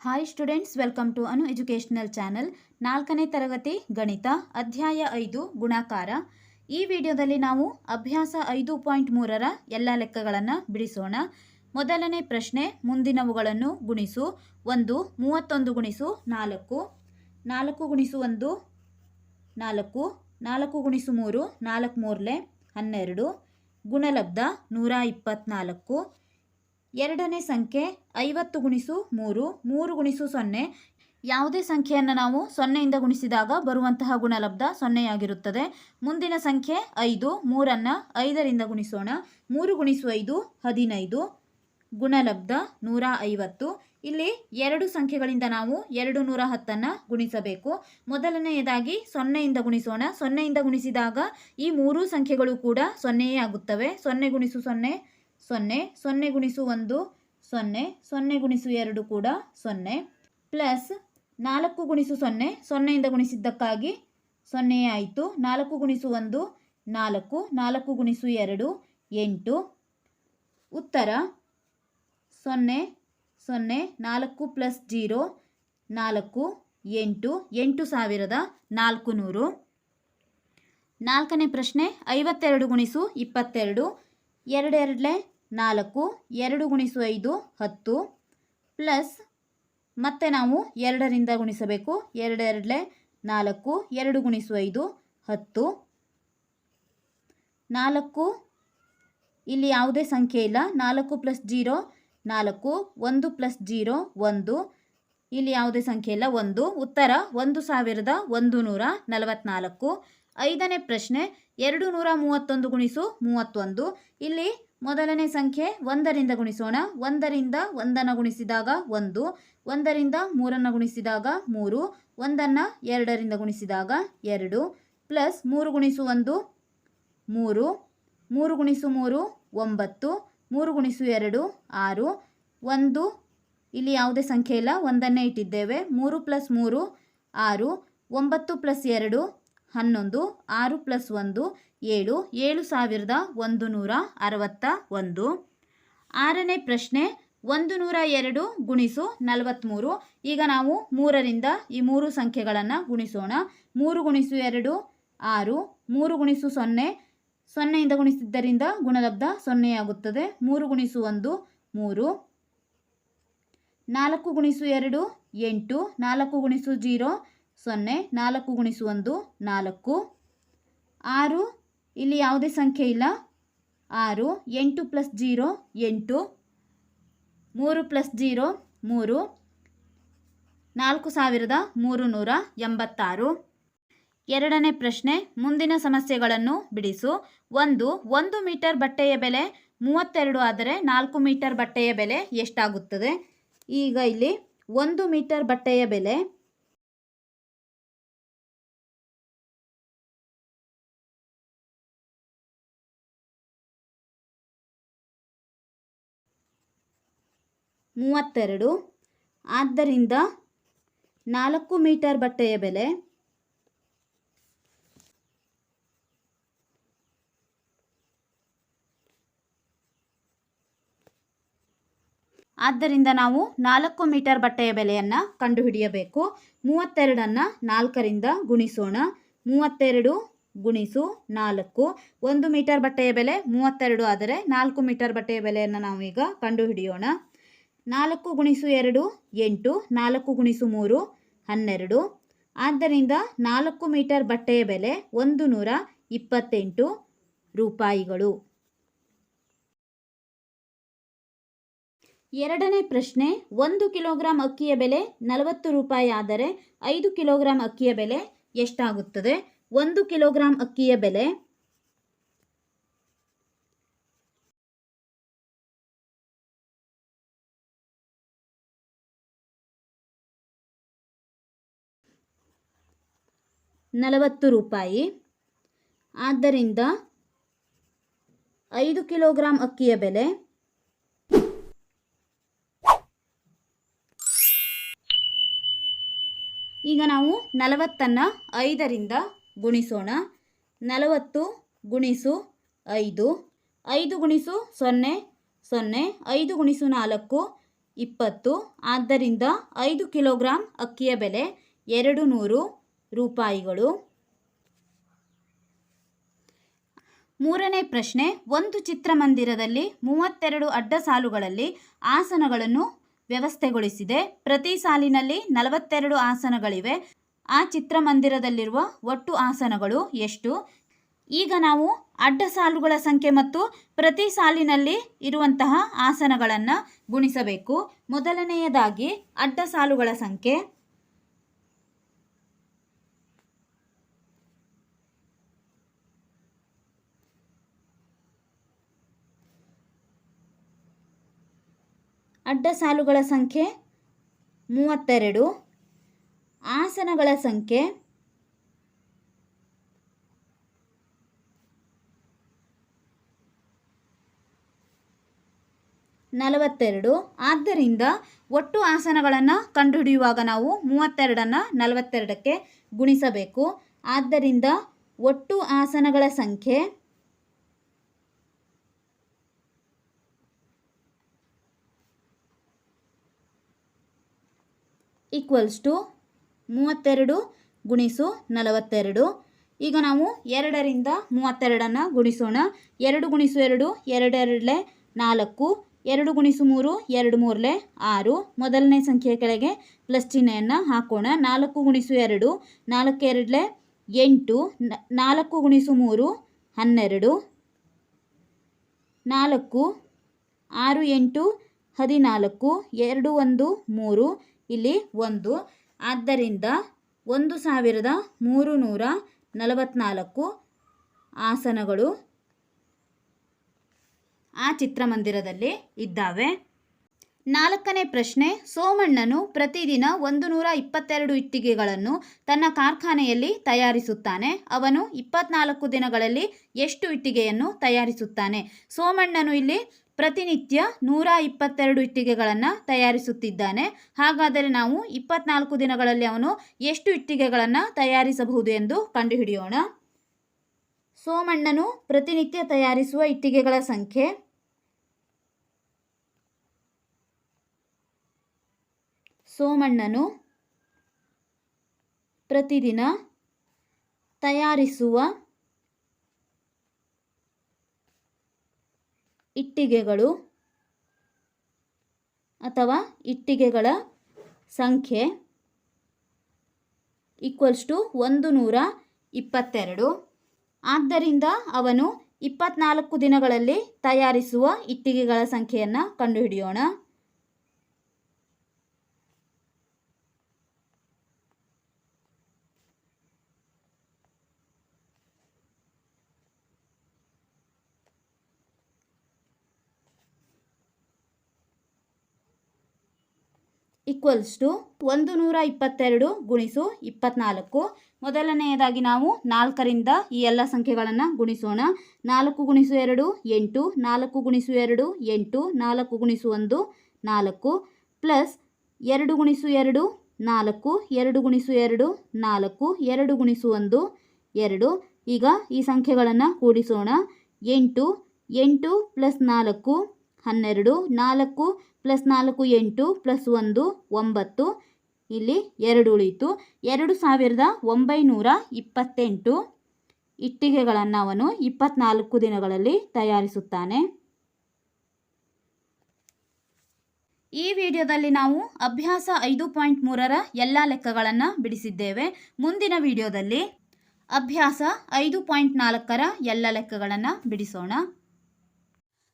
Hi students welcome to Anu educational channel ನಾಲ್ಕನೇ ತರಗತಿ ಗಣಿತ, ಅಧ್ಯಾಯ ಐದು, ಗುಣಾಕಾರ. ಈ ವಿಡಿಯೋದಲ್ಲಿ ನಾವು ಅಭ್ಯಾಸ ಐದು ಪಾಯಿಂಟ್ ಮೂರರ ಎಲ್ಲ ಲೆಕ್ಕಗಳನ್ನು ಬಿಡಿಸೋಣ. ಮೊದಲನೇ ಪ್ರಶ್ನೆ, ಮುಂದಿನವುಗಳನ್ನು ಗುಣಿಸು. ಒಂದು, ಮೂವತ್ತೊಂದು ಗುಣಿಸು, ನಾಲ್ಕು. ನಾಲ್ಕು ಗುಣಿಸು ಒಂದು, ನಾಲ್ಕು. ನಾಲ್ಕು ಗುಣಿಸು ಮೂರು, ನಾಲ್ಕು ಮೂರಲೆ ಹನ್ನೆರಡು. ಗುಣಲಬ್ಧ ನೂರ ಇಪ್ಪತ್ತ್ನಾಲ್ಕು ಎರಡನೇ ಸಂಖ್ಯೆ ಐವತ್ತು ಗುಣಿಸು ಮೂರು ಮೂರು ಗುಣಿಸು ಸೊನ್ನೆ. ಯಾವುದೇ ಸಂಖ್ಯೆಯನ್ನು ನಾವು ಸೊನ್ನೆಯಿಂದ ಗುಣಿಸಿದಾಗ ಬರುವಂತಹ ಗುಣಲಬ್ಧ ಸೊನ್ನೆಯಾಗಿರುತ್ತದೆ. ಮುಂದಿನ ಸಂಖ್ಯೆ ಐದು, ಮೂರನ್ನು ಐದರಿಂದ ಗುಣಿಸೋಣ. ಮೂರು ಗುಣಿಸು ಐದು, ಹದಿನೈದು. ಗುಣಲಬ್ಧ ನೂರ ಐವತ್ತು. ಇಲ್ಲಿ ಎರಡು ಸಂಖ್ಯೆಗಳಿಂದ ನಾವು ಎರಡು ನೂರ ಹತ್ತನ್ನು ಗುಣಿಸಬೇಕು. ಮೊದಲನೆಯದಾಗಿ ಸೊನ್ನೆಯಿಂದ ಗುಣಿಸೋಣ. ಸೊನ್ನೆಯಿಂದ ಗುಣಿಸಿದಾಗ ಈ ಮೂರೂ ಸಂಖ್ಯೆಗಳು ಕೂಡ ಸೊನ್ನೆಯೇ ಆಗುತ್ತವೆ. ಸೊನ್ನೆ ಗುಣಿಸು ಸೊನ್ನೆ ಸೊನ್ನೆ ಸೊನ್ನೆ ಗುಣಿಸು ಒಂದು, ಸೊನ್ನೆ ಸೊನ್ನೆ ಗುಣಿಸು ಎರಡು ಕೂಡ ಸೊನ್ನೆ. ಪ್ಲಸ್ ನಾಲ್ಕು ಗುಣಿಸು ಸೊನ್ನೆ, ಸೊನ್ನೆಯಿಂದ ಗುಣಿಸಿದ್ದಕ್ಕಾಗಿ ಸೊನ್ನೆಯೇ ಆಯಿತು. ನಾಲ್ಕು ಗುಣಿಸು ಒಂದು, ನಾಲ್ಕು ನಾಲ್ಕು ಗುಣಿಸು ಎರಡು, ಎಂಟು. ಉತ್ತರ, ಸೊನ್ನೆ ಸೊನ್ನೆ, ನಾಲ್ಕು ಪ್ಲಸ್ ಜೀರೋ, ನಾಲ್ಕು, ಎಂಟು ಎಂಟು ಸಾವಿರದ ನಾಲ್ಕು ನೂರು. ನಾಲ್ಕನೇ ಪ್ರಶ್ನೆ, ಐವತ್ತೆರಡು ಗುಣಿಸು ಇಪ್ಪತ್ತೆರಡು ಎರಡೆರಡಲೆ ನಾಲ್ಕು, ಎರಡು ಗುಣಿಸು ಐದು, ಹತ್ತು, ಪ್ಲಸ್ ಮತ್ತೆ ನಾವು ಎರಡರಿಂದ ಗುಣಿಸಬೇಕು. ಎರಡೆರಡಲೆ ನಾಲ್ಕು, ಎರಡು ಗುಣಿಸು ಐದು, ಹತ್ತು. ನಾಲ್ಕು, ಇಲ್ಲಿ ಯಾವುದೇ ಸಂಖ್ಯೆ ಇಲ್ಲ. ನಾಲ್ಕು ಪ್ಲಸ್ ಜೀರೋ, ನಾಲ್ಕು. ಒಂದು ಪ್ಲಸ್ ಜೀರೋ, ಒಂದು. ಇಲ್ಲಿ ಯಾವುದೇ ಸಂಖ್ಯೆ ಇಲ್ಲ. ಒಂದು. ಉತ್ತರ ಒಂದು ಸಾವಿರದ ಒಂದು ನೂರ ನಲವತ್ನಾಲ್ಕು. ಐದನೇ ಪ್ರಶ್ನೆ, ಎರಡು ನೂರ ಮೂವತ್ತೊಂದು ಗುಣಿಸು ಮೂವತ್ತೊಂದು. ಇಲ್ಲಿ ಮೊದಲನೇ ಸಂಖ್ಯೆ ಒಂದರಿಂದ ಗುಣಿಸೋಣ. ಒಂದರಿಂದ ಒಂದನ್ನು ಗುಣಿಸಿದಾಗ ಒಂದು. ಒಂದರಿಂದ ಮೂರನ್ನು ಗುಣಿಸಿದಾಗ ಮೂರು. ಒಂದನ್ನು ಎರಡರಿಂದ ಗುಣಿಸಿದಾಗ ಎರಡು. ಪ್ಲಸ್ ಮೂರು ಗುಣಿಸು ಒಂದು, ಮೂರು. ಮೂರು ಗುಣಿಸು ಮೂರು, ಒಂಬತ್ತು. ಮೂರು ಗುಣಿಸು ಎರಡು, ಆರು. ಒಂದು. ಇಲ್ಲಿ ಯಾವುದೇ ಸಂಖ್ಯೆ ಇಲ್ಲ. ಒಂದನ್ನೇ ಇಟ್ಟಿದ್ದೇವೆ. ಮೂರು ಪ್ಲಸ್ ಮೂರು, ಆರು. ಒಂಬತ್ತು ಪ್ಲಸ್ ಎರಡು ಹನ್ನೊಂದು, ಆರು ಪ್ಲಸ್ ಒಂದು, ಏಳು ಏಳು ಸಾವಿರದ ಒಂದು ನೂರ ಅರವತ್ತ ಒಂದು. ಆರನೇ ಪ್ರಶ್ನೆ ಒಂದು ನೂರ ಎರಡು ಗುಣಿಸು ನಲವತ್ತ್ಮೂರು ಈಗ ನಾವು ಮೂರರಿಂದ ಈ ಮೂರು ಸಂಖ್ಯೆಗಳನ್ನು ಗುಣಿಸೋಣ. ಮೂರು ಗುಣಿಸು ಎರಡು, ಆರು. ಮೂರು ಗುಣಿಸು ಸೊನ್ನೆ. ಸೊನ್ನೆಯಿಂದ ಗುಣಿಸಿದ್ದರಿಂದ ಗುಣಲಬ್ಧ ಸೊನ್ನೆಯಾಗುತ್ತದೆ ಮೂರು ಗುಣಿಸು ಒಂದು, ಮೂರು. ನಾಲ್ಕು ಗುಣಿಸು ಎರಡು, ಎಂಟು. ನಾಲ್ಕು ಗುಣಿಸು ಜೀರೋ. ಸೊನ್ನೆ, ನಾಲ್ಕು ಗುಣಿಸು ಒಂದು, ನಾಲ್ಕು. ಆರು, ಇಲ್ಲಿ ಯಾವುದೇ ಸಂಖ್ಯೆ ಇಲ್ಲ. ಆರು, ಎಂಟು ಪ್ಲಸ್ ಜೀರೋ, ಎಂಟು. ಮೂರು ಪ್ಲಸ್ ಜೀರೋ, ಮೂರು. ನಾಲ್ಕು ಸಾವಿರದ ಮೂರು ನೂರ ಎಂಬತ್ತಾರು. ಎರಡನೇ ಪ್ರಶ್ನೆ, ಮುಂದಿನ ಸಮಸ್ಯೆಗಳನ್ನು ಬಿಡಿಸು. ಒಂದು ಒಂದು ಮೀಟರ್ ಬಟ್ಟೆಯ ಬೆಲೆ ಮೂವತ್ತೆರಡು ಆದರೆ ನಾಲ್ಕು ಮೀಟರ್ ಬಟ್ಟೆಯ ಬೆಲೆ ಎಷ್ಟಾಗುತ್ತದೆ? ಈಗ ಇಲ್ಲಿ, ಒಂದು ಮೀಟರ್ ಬಟ್ಟೆಯ ಬೆಲೆ ಮೂವತ್ತೆರಡು. ಆದ್ದರಿಂದ ನಾಲ್ಕು ಮೀಟರ್ ಬಟ್ಟೆಯ ಬೆಲೆ ಆದ್ದರಿಂದ ನಾವು ನಾಲ್ಕು ಮೀಟರ್ ಬಟ್ಟೆಯ ಬೆಲೆಯನ್ನು ಕಂಡುಹಿಡಿಯಬೇಕು. ಮೂವತ್ತೆರಡನ್ನು ನಾಲ್ಕರಿಂದ ಗುಣಿಸೋಣ. ಮೂವತ್ತೆರಡು ಗುಣಿಸು ನಾಲ್ಕು. ಒಂದು ಮೀಟರ್ ಬಟ್ಟೆಯ ಬೆಲೆ ಮೂವತ್ತೆರಡು ಆದರೆ ನಾಲ್ಕು ಮೀಟರ್ ಬಟ್ಟೆಯ ಬೆಲೆಯನ್ನು ನಾವೀಗ ಕಂಡುಹಿಡಿಯೋಣ. ನಾಲ್ಕು ಗುಣಿಸು ಎರಡು, ಎಂಟು, ನಾಲ್ಕು ಗುಣಿಸು ಮೂರು, ಹನ್ನೆರಡು. ಆದ್ದರಿಂದ ನಾಲ್ಕು ಮೀಟರ್ ಬಟ್ಟೆಯ ಬೆಲೆ ಒಂದು ನೂರ ಇಪ್ಪತ್ತೆಂಟು ರೂಪಾಯಿಗಳು. ಎರಡನೇ ಪ್ರಶ್ನೆ, ಒಂದು ಕಿಲೋಗ್ರಾಂ ಅಕ್ಕಿಯ ಬೆಲೆ ನಲವತ್ತು ರೂಪಾಯಿ ಆದರೆ ಐದು ಕಿಲೋಗ್ರಾಂ ಅಕ್ಕಿಯ ಬೆಲೆ ಎಷ್ಟಾಗುತ್ತದೆ? ಒಂದು ಕಿಲೋಗ್ರಾಂ ಅಕ್ಕಿಯ ಬೆಲೆ ನಲವತ್ತು ರೂಪಾಯಿ. ಆದ್ದರಿಂದ ಐದು ಕಿಲೋಗ್ರಾಂ ಅಕ್ಕಿಯ ಬೆಲೆ. ಈಗ ನಾವು ನಲವತ್ತನ್ನು ಐದರಿಂದ ಗುಣಿಸೋಣ. ನಲವತ್ತು ಗುಣಿಸು ಐದು. ಐದು ಗುಣಿಸು ಸೊನ್ನೆ. ಸೊನ್ನೆ, ಐದು ಗುಣಿಸು ನಾಲ್ಕು, ಇಪ್ಪತ್ತು. ಆದ್ದರಿಂದ ಐದು ಕಿಲೋಗ್ರಾಂ ಅಕ್ಕಿಯ ಬೆಲೆ ಎರಡು ನೂರು. ರೂಪಾಯಿಗಳು? ಮೂರನೇ ಪ್ರಶ್ನೆ, ಒಂದು ಚಿತ್ರಮಂದಿರದಲ್ಲಿ ಮೂವತ್ತೆರಡು ಅಡ್ಡ ಸಾಲುಗಳಲ್ಲಿ ಆಸನಗಳನ್ನು ವ್ಯವಸ್ಥೆಗೊಳಿಸಿದೆ. ಪ್ರತಿ ಸಾಲಿನಲ್ಲಿ ನಲವತ್ತೆರಡು ಆಸನಗಳಿವೆ. ಆ ಚಿತ್ರಮಂದಿರದಲ್ಲಿರುವ ಒಟ್ಟು ಆಸನಗಳು ಎಷ್ಟು? ಈಗ ನಾವು ಅಡ್ಡ ಸಾಲುಗಳ ಸಂಖ್ಯೆ ಮತ್ತು ಪ್ರತಿ ಸಾಲಿನಲ್ಲಿ ಇರುವಂತಹ ಆಸನಗಳನ್ನು ಗುಣಿಸಬೇಕು. ಮೊದಲನೆಯದಾಗಿ ಅಡ್ಡ ಸಾಲುಗಳ ಸಂಖ್ಯೆ. ಅಡ್ಡ ಸಾಲುಗಳ ಸಂಖ್ಯೆ ಮೂವತ್ತೆರಡು. ಆಸನಗಳ ಸಂಖ್ಯೆ ನಲವತ್ತೆರಡು. ಆದ್ದರಿಂದ ಒಟ್ಟು ಆಸನಗಳನ್ನು ಕಂಡುಹಿಡಿಯುವಾಗ ನಾವು ಮೂವತ್ತೆರಡನ್ನು ನಲವತ್ತೆರಡಕ್ಕೆ ಗುಣಿಸಬೇಕು. ಆದ್ದರಿಂದ ಒಟ್ಟು ಆಸನಗಳ ಸಂಖ್ಯೆ ಈಕ್ವಲ್ಸ್ ಟು ಮೂವತ್ತೆರಡು ಗುಣಿಸು ನಲವತ್ತೆರಡು. ಈಗ ನಾವು ಎರಡರಿಂದ ಮೂವತ್ತೆರಡನ್ನು ಗುಣಿಸೋಣ. ಎರಡು ಗುಣಿಸು ಎರಡು, ಎರಡೆರಡಲೆ ನಾಲ್ಕು. ಎರಡು ಗುಣಿಸು ಮೂರು, ಎರಡು ಮೂರಲೆ ಆರು. ಮೊದಲನೇ ಸಂಖ್ಯೆಯ ಕೆಳಗೆ ಪ್ಲಸ್ ಚಿಹ್ನೆಯನ್ನು ಹಾಕೋಣ. ನಾಲ್ಕು ಗುಣಿಸು ಎರಡು, ನಾಲ್ಕು ಎರಡಲೆ ಎಂಟು. ನಾಲ್ಕು ಗುಣಿಸು ಮೂರು, ಹನ್ನೆರಡು. ನಾಲ್ಕು, ಆರು ಎಂಟು, ಹದಿನಾಲ್ಕು. ಎರಡು ಒಂದು, ಮೂರು. ಇಲ್ಲಿ ಒಂದು. ಆದ್ದರಿಂದ ಒಂದು ಸಾವಿರದ ಮೂರು ನೂರ ನಲವತ್ತ್ನಾಲ್ಕು ಆಸನಗಳು ಆ ಚಿತ್ರಮಂದಿರದಲ್ಲಿ ಇದ್ದಾವೆ. ನಾಲ್ಕನೇ ಪ್ರಶ್ನೆ, ಸೋಮಣ್ಣನು ಪ್ರತಿದಿನ ಒಂದು ನೂರ ಇಪ್ಪತ್ತೆರಡು ಇಟ್ಟಿಗೆಗಳನ್ನು ತನ್ನ ಕಾರ್ಖಾನೆಯಲ್ಲಿ ತಯಾರಿಸುತ್ತಾನೆ. ಅವನು ಇಪ್ಪತ್ನಾಲ್ಕು ದಿನಗಳಲ್ಲಿ ಎಷ್ಟು ಇಟ್ಟಿಗೆಯನ್ನು ತಯಾರಿಸುತ್ತಾನೆ? ಸೋಮಣ್ಣನು ಇಲ್ಲಿ ಪ್ರತಿನಿತ್ಯ ನೂರ ಇಪ್ಪತ್ತೆರಡು ಇಟ್ಟಿಗೆಗಳನ್ನು ತಯಾರಿಸುತ್ತಿದ್ದಾನೆ. ಹಾಗಾದರೆ ನಾವು ಇಪ್ಪತ್ನಾಲ್ಕು ದಿನಗಳಲ್ಲಿ ಅವನು ಎಷ್ಟು ಇಟ್ಟಿಗೆಗಳನ್ನು ತಯಾರಿಸಬಹುದು ಎಂದು ಕಂಡುಹಿಡಿಯೋಣ. ಸೋಮಣ್ಣನು ಪ್ರತಿನಿತ್ಯ ತಯಾರಿಸುವ ಇಟ್ಟಿಗೆಗಳ ಸಂಖ್ಯೆ. ಸೋಮಣ್ಣನು ಪ್ರತಿದಿನ ತಯಾರಿಸುವ ಇಟ್ಟಿಗೆಗಳು ಅಥವಾ ಇಟ್ಟಿಗೆಗಳ ಸಂಖ್ಯೆ ಈಕ್ವಲ್ಸ್ ಟು ಒಂದು ನೂರ ಇಪ್ಪತ್ತೆರಡು. ಆದ್ದರಿಂದ ಅವನು ಇಪ್ಪತ್ನಾಲ್ಕು ದಿನಗಳಲ್ಲಿ ತಯಾರಿಸುವ ಇಟ್ಟಿಗೆಗಳ ಸಂಖ್ಯೆಯನ್ನು ಕಂಡುಹಿಡಿಯೋಣ. ಈಕ್ವಲ್ಸ್ ಟು ಒಂದು ನೂರ ಇಪ್ಪತ್ತೆರಡು ಗುಣಿಸು ಇಪ್ಪತ್ನಾಲ್ಕು. ಮೊದಲನೆಯದಾಗಿ ನಾವು ನಾಲ್ಕರಿಂದ ಈ ಎಲ್ಲ ಸಂಖ್ಯೆಗಳನ್ನು ಗುಣಿಸೋಣ. ನಾಲ್ಕು ಗುಣಿಸು ಎರಡು, ಎಂಟು. ನಾಲ್ಕು ಗುಣಿಸು ಎರಡು, ಎಂಟು. ನಾಲ್ಕು ಗುಣಿಸು ಒಂದು, ನಾಲ್ಕು. ಪ್ಲಸ್ ಎರಡು ಗುಣಿಸು ಎರಡು, ನಾಲ್ಕು. ಎರಡು ಗುಣಿಸು ಎರಡು, ನಾಲ್ಕು. ಎರಡು ಗುಣಿಸು ಒಂದು, ಎರಡು. ಈಗ ಈ ಸಂಖ್ಯೆಗಳನ್ನು ಕೂಡಿಸೋಣ. ಎಂಟು. ಎಂಟು ಪ್ಲಸ್ ನಾಲ್ಕು ಹನ್ನೆರಡು, ನಾಲ್ಕು, ಪ್ಲಸ್ ನಾಲ್ಕು, ಎಂಟು, ಪ್ಲಸ್ ಒಂದು, ಒಂಬತ್ತು. ಇಲ್ಲಿ ಎರಡು ಉಳಿಯಿತು. ಎರಡು ಸಾವಿರದ ಒಂಬೈನೂರ ಇಪ್ಪತ್ತೆಂಟು ಇಟ್ಟಿಗೆಗಳನ್ನು ಅವನು ಇಪ್ಪತ್ನಾಲ್ಕು ದಿನಗಳಲ್ಲಿ ತಯಾರಿಸುತ್ತಾನೆ. ಈ ವಿಡಿಯೋದಲ್ಲಿ ನಾವು ಅಭ್ಯಾಸ ಐದು ಪಾಯಿಂಟ್ ಮೂರರ ಎಲ್ಲ ಲೆಕ್ಕಗಳನ್ನು ಬಿಡಿಸಿದ್ದೇವೆ. ಮುಂದಿನ ವಿಡಿಯೋದಲ್ಲಿ ಅಭ್ಯಾಸ ಐದು ಪಾಯಿಂಟ್ ನಾಲ್ಕರ ಎಲ್ಲ ಲೆಕ್ಕಗಳನ್ನು ಬಿಡಿಸೋಣ.